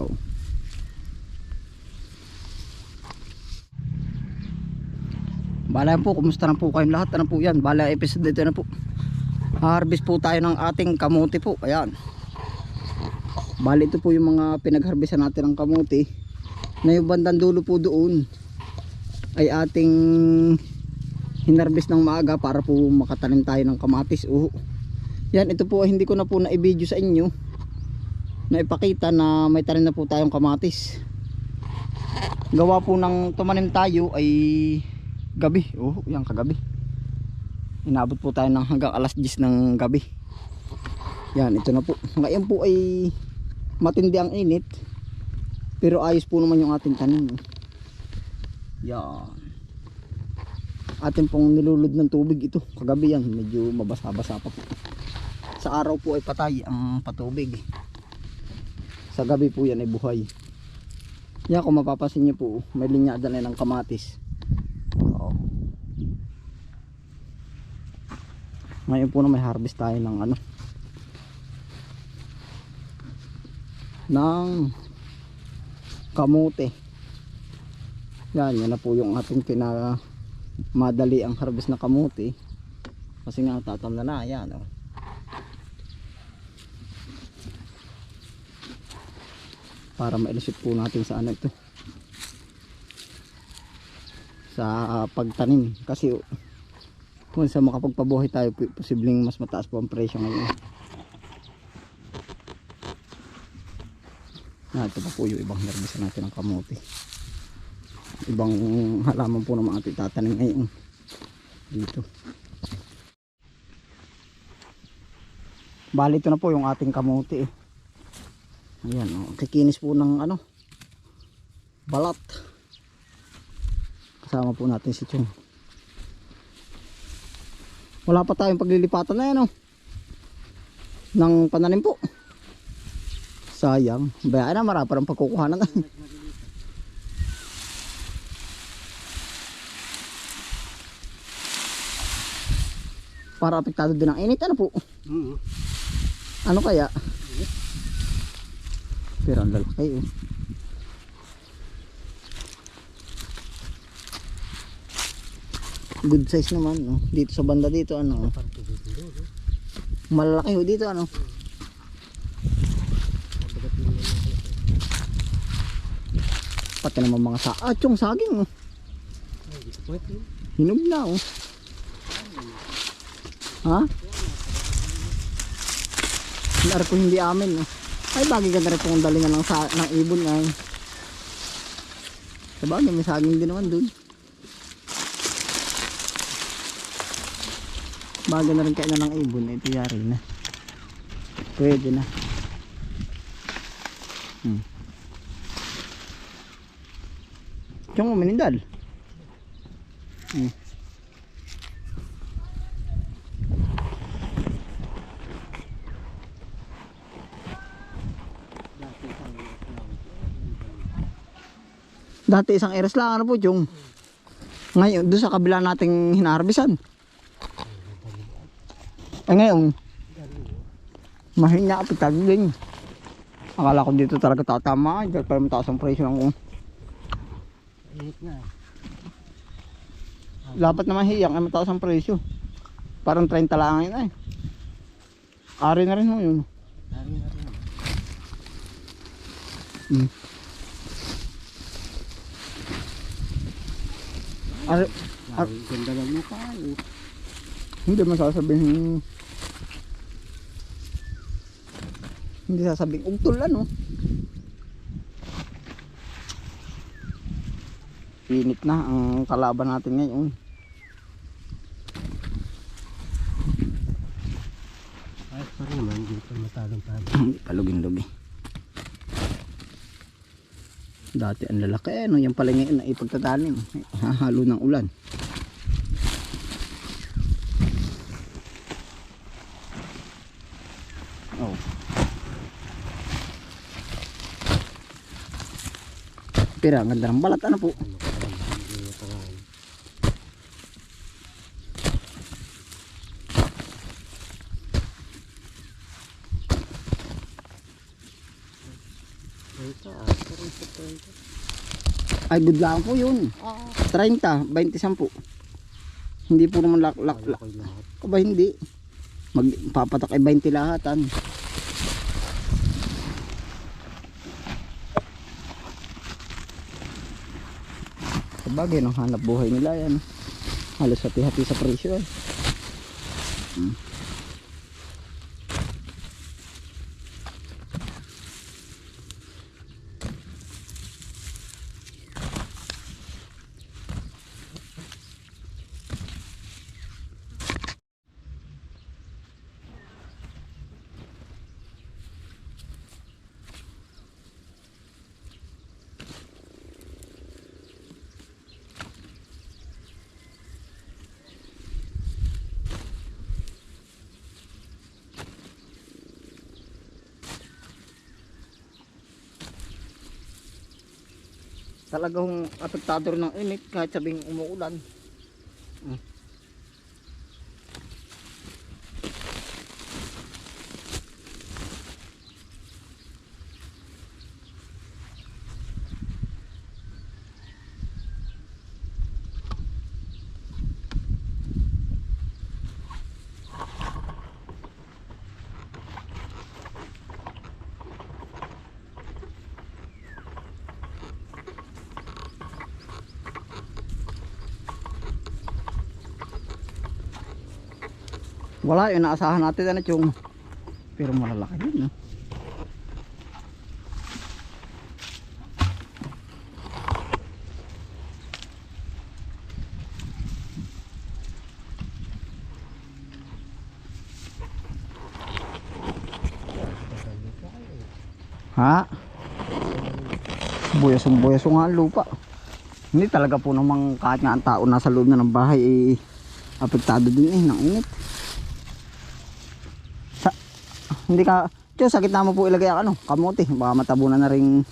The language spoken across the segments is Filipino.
Oh. Bala po, kumusta na po kayong lahat? Ano po yan? Bala episode dito na po. Harvest po tayo ng ating kamuti po. Ayan. Bali ito po yung mga pinagharbisan natin ng kamuti. Na yung bandang dulo po doon ay ating hinarbis ng maaga para po makatanim tayo ng kamatis. Oh. Yan, ito po hindi ko na po na-video sa inyo na ipakita na may tanim na po tayong kamatis. Gawa po ng tumanim tayo ay gabi. Oh, yan kagabi. Inabot po tayo ng hanggang alas 10 ng gabi. Yan, ito na po. Ngayon po ay matindi ang init. Pero ayos po naman yung ating tanim. Yan. Atin pong nilulod ng tubig ito. Kagabi yan, medyo mabasa-basa pa po. Sa araw po ay patay ang patubig. Sa gabi po yan ay buhay. Yan kung mapapasin niyo po, may linyada na ng kamatis. Oo. Ngayon po na may harvest tayo ng ano. Ng kamote. Yan, yan na po yung ating pina madali ang harvest na kamote. Kasi nga tatam na na, yan oh. Para mailusot po natin sa ano ito. Sa ah, pagtanim kasi kung sa makapagpabuhay tayo po- posibleng mas mataas po ang presyo ngayon. Na ito pa po yung ibang harvest natin ng kamote ibang halaman po naman ating tatanim ngayon dito bali ito na po yung ating kamuti eh. Ayan oh, kikinis po ng ano balat. Kasama po natin si Chong wala pa tayong paglilipatan na yan oh. Ng pananim po. Sayang. Bayaan na marami pa ng pagkukuhanan para apektado din ang init. Ano po? Mm. ano kaya pero ang lalaki eh good size naman no? dito sa banda dito ano malalaki ho dito ano. Pati naman mga sa ah yung saging oh. hinog na oh. Ha? Nari po hindi amin no ay bagay ganda rin pong dalingan ng, ng ibon ay. Sabagay may saging din naman dun. Bagay na rin kainan ng ibon ito yari na. Pwede na. Hmm. Tiyong mo manindal hmm. Dati isang eres lang ano po yung ngayon doon sa kabila nating hinarbisan. Eh ngayon mahina apitag din. Akala ko dito talaga tatama, dahil pala mataas ang presyo ng na. lapat naman hiyang ay mataas ang presyo. Parang 30 lang yun ay. Ari na rin ho yun. Dari na rin. Hmm. Ari, Ay, ganda ng mukha. eh. Hindi mo sasabihin Hindi sasabihin ugtol ano Init na ang kalaban natin ngayon Ay, pa rin naman. Hindi pa matalong pa. Hindi palugin-lugi Dati ang lalaki ano Yan pala ngayon na ipagtatanim. Hahalo ng ulan. Oh. Pero ang ganda ng balat ano po Ano pa lang. Hindi na pa nga. Ay, 30. Ah, pero sa 30. Ay, good lang po yun. Ah, 30, 20 sampu. Hindi po naman lak lak lak. laki lahat. Aba hindi. Magpapatak ay 20 lahatan. Sabagay, no? hanap buhay nila yan. Halos hati-hati sa presyo eh. Hmm. Talagang apektado ng init kahit sabing umuulan. Wala yun, naasahan natin na yung pero malalaki yun. No? Ha? Buyas ang buyas nga lupa. Hindi talaga po namang kahit nga ang tao nasa loob na ng bahay eh, apektado din eh ng init. Sa, hindi ka, tiyo sa gitna mo po ilagay ang ano, kamote. Baka matabunan na rin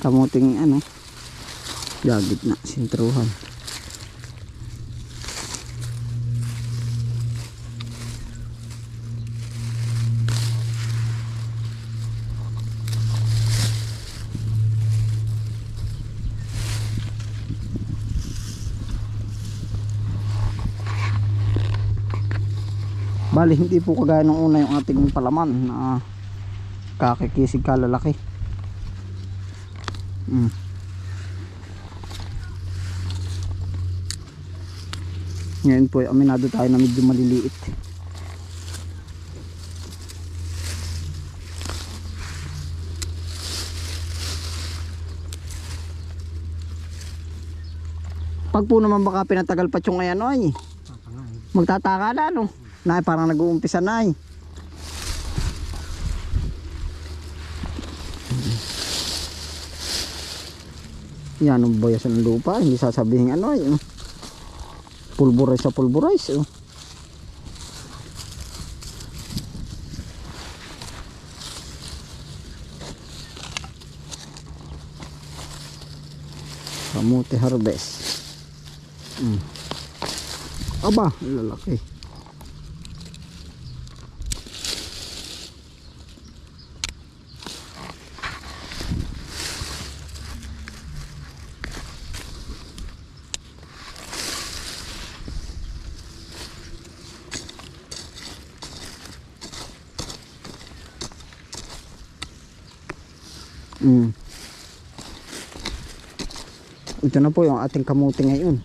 kamuting ano. Gagit na, sintruhan. Bali, hindi po kagaya nung una yung ating palaman na kakikisig kalalaki. Mm. Ngayon po, ay aminado tayo na medyo maliliit. Pag po naman baka pinatagal pa yung ayan ay Papangain. magtataka na no na parang nag-uumpisa na eh yan ang boyas ng lupa hindi sasabihin ano eh oh. pulverize sa pulverize oh. kamote harvest mm. aba lalaki Mm. Ito na po yung ating kamuti ngayon.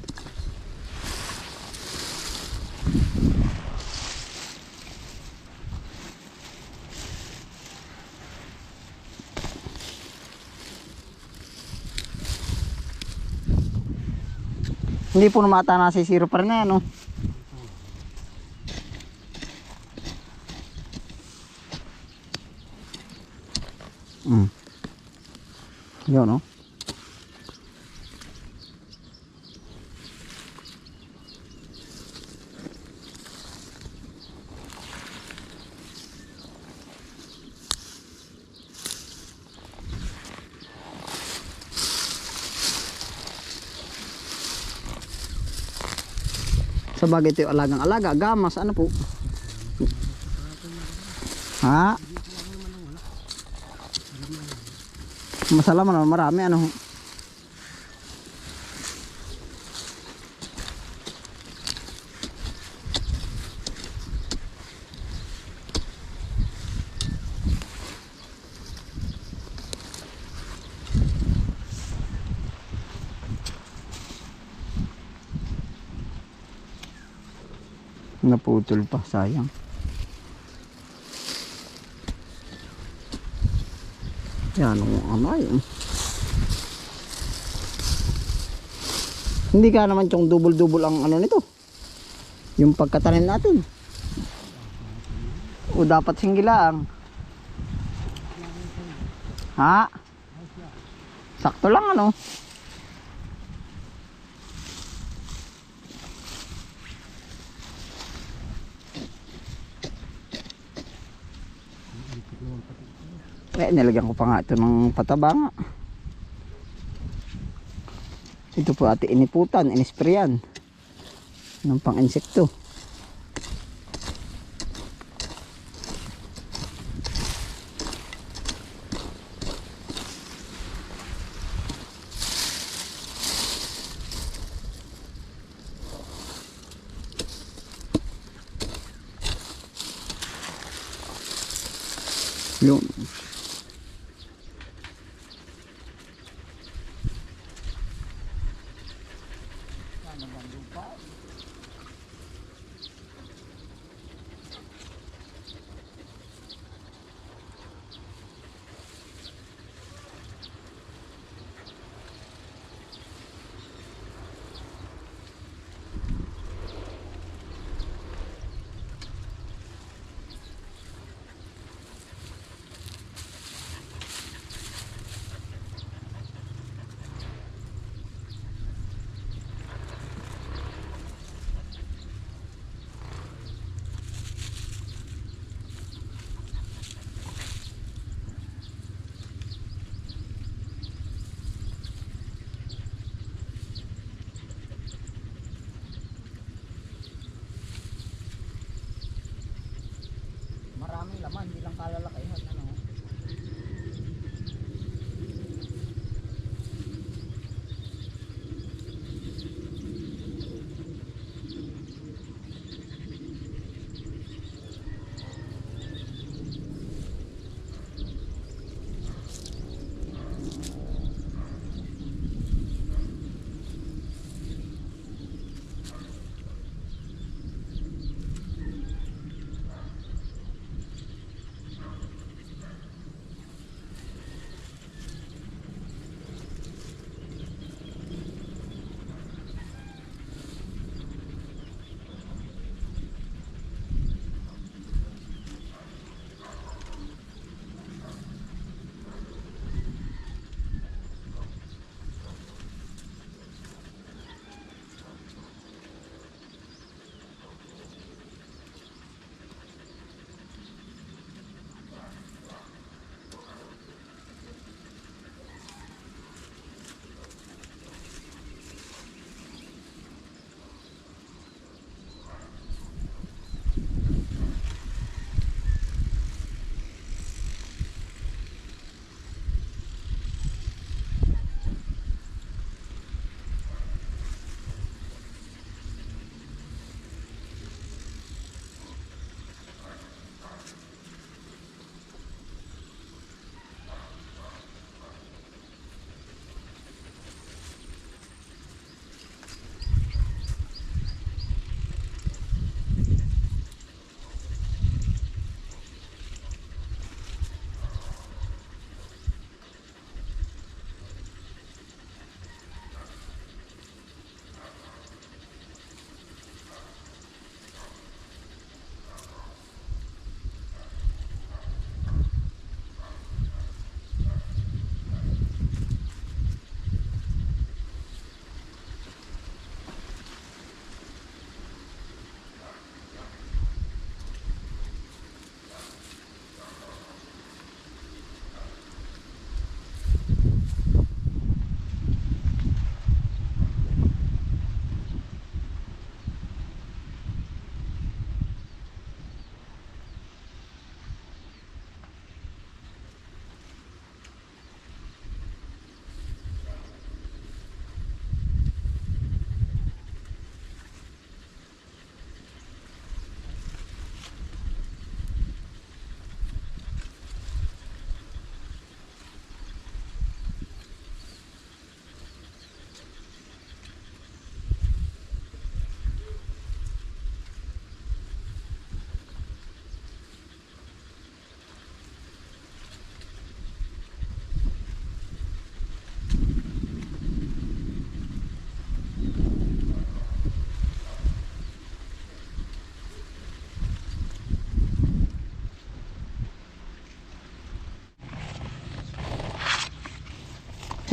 Hindi po namata na si zero pa rin na yan, oh. Yun, no? Sa bagay ito alagang alaga, gamas, ano po? Ha? Masala naman marami ano. Naputol pa, sayang. Yan ang yun. Hindi ka naman yung double-double ang ano nito. Yung pagkatanim natin. O dapat singgilaang. Ha? Sakto lang ano. Eh, nilagyan ko pa nga ito ng pataba nga. Ito po ate iniputan, inisprayan. Ng pang insekto.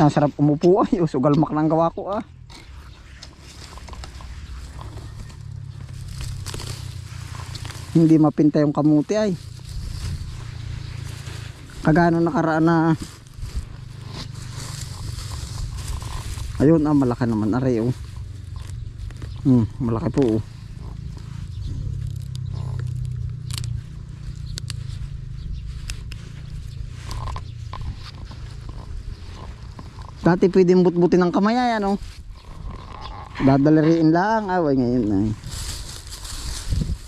Ang sarap umupo ay. Oh, sugalmak na ang gawa ko ah. Hindi mapinta yung kamuti ay. Kagano nakaraan na Ayun ah, malaki naman aray oh. Hmm, malaki po oh. Dati pwedeng butbutin ng kamay ay ano. Dadalariin lang away ngayon ay.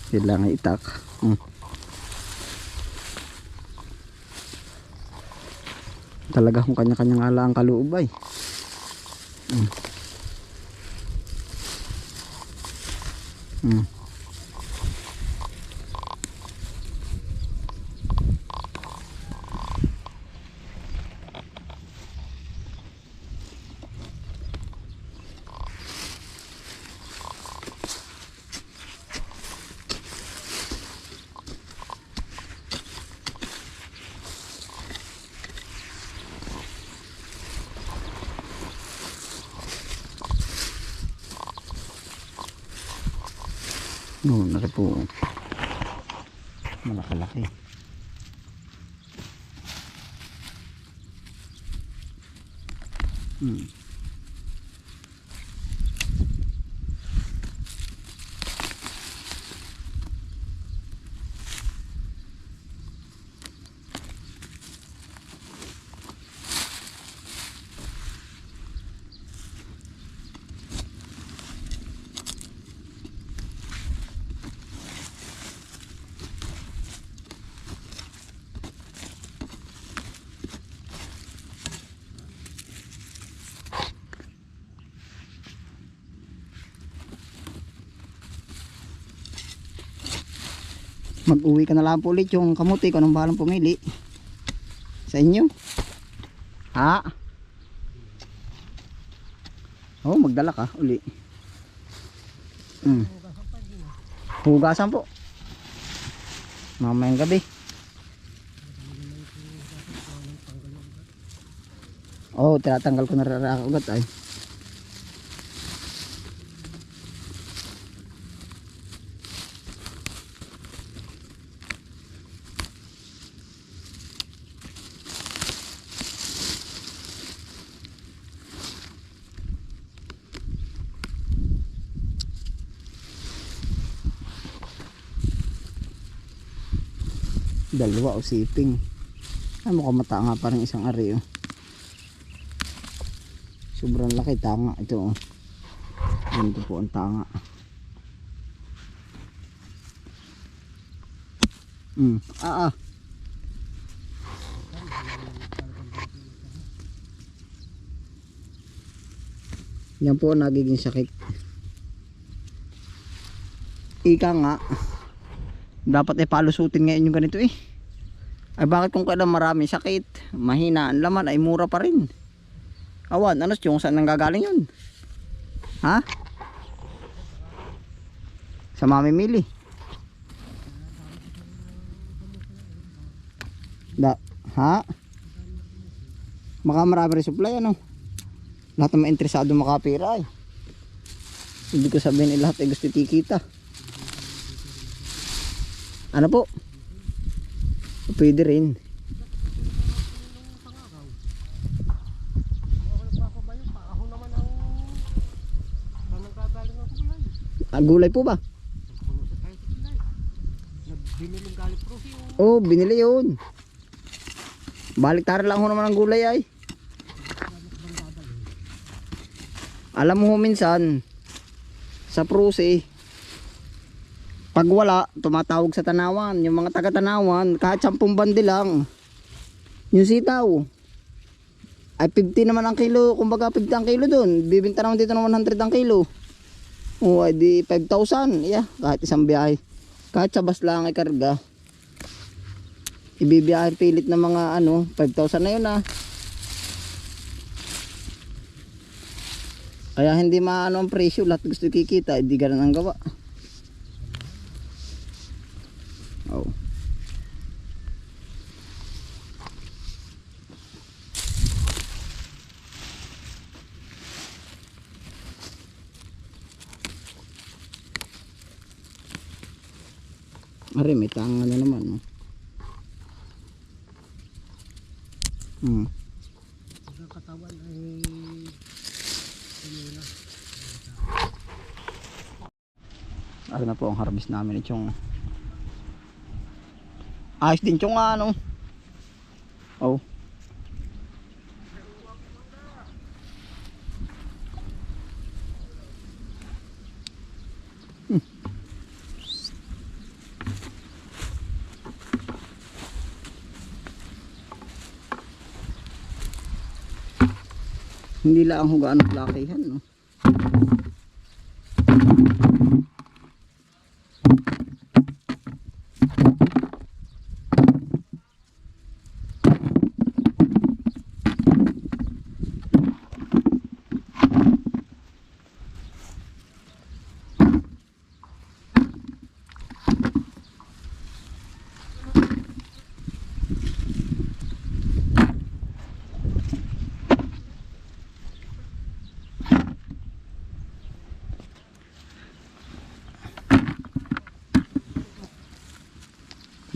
Kailangan itak. Hmm. Talaga kung kanya-kanyang ala ang kaloob ay. Hmm. Hmm. No, nari po. Malaki-laki. Hmm. Mag-uwi ka na lang po ulit yung kamuti ko nang balang pumili. Sa inyo. Ha? Oh, magdala ka uli. Hmm. Hugasan po. Mamayang gabi. Oh, tinatanggal ko na rara ugat ay. Dalawa o siping. Ay mukhang matanga parang isang ari oh. Sobrang laki tanga ito oh. Ganito po ang tanga. Mm. Ah ah. Yan po nagiging sakit. Ika nga. Dapat ay palusutin ngayon yung ganito eh. Ay bakit kung kailan marami sakit, mahina ang laman ay mura pa rin. Awan, ano yung saan nanggagaling yun? Ha? Sa mamimili. Da, ha? Baka marami rin supply ano? Lahat mga interesado makapira ay. Hindi ko sabihin eh, lahat ay gusto tikita. Ano po? Pwede rin. Ah, gulay po ba? Oh, binili yun. Baliktaran lang ho naman ang gulay ay. Alam mo minsan, sa pruse, pag wala, tumatawag sa tanawan. Yung mga taga-tanawan, kahit 10 bandi lang. Yung sitaw, ay 50 naman ang kilo. Kumbaga 50 ang kilo dun. Bibinta naman dito ng 100 ang kilo. O, ay di 5,000. Yeah, kahit isang biyahe. Kahit sa bus lang ay karga. Ibibiyahe pilit ng mga ano, 5,000 na yun ah. Kaya hindi maano ang presyo, lahat gusto kikita, hindi ganun ang gawa. Oh. Ari, may tanga na naman, no? Hmm. Sa katawan ay ano na po ang harvest namin itong Ayos din ah, ano. Oh. Hmm. Hindi lang ang hugaan ng lakihan, no?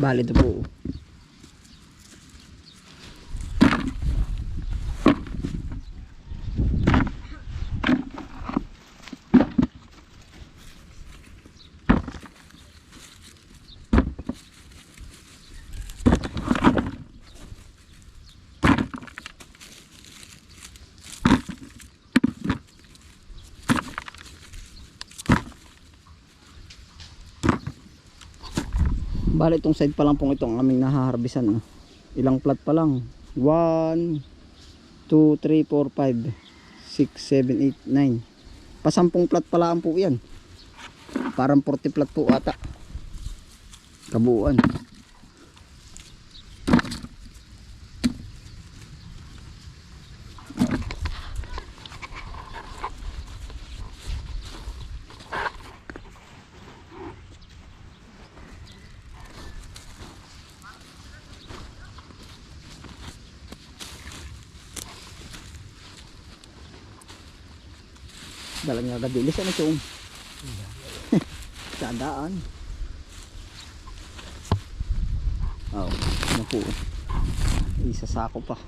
Bali Bali itong side pa lang pong ito ang aming nahaharbisan. No? Ilang plat pa lang. 1, 2, 3, 4, 5, 6, 7, 8, 9. Pasampung plat pa lang po yan. Parang 40 plat po ata. Kabuuan. Dala niya kadilis ano chong. Sadaan. Oh, po. Isa sako pa.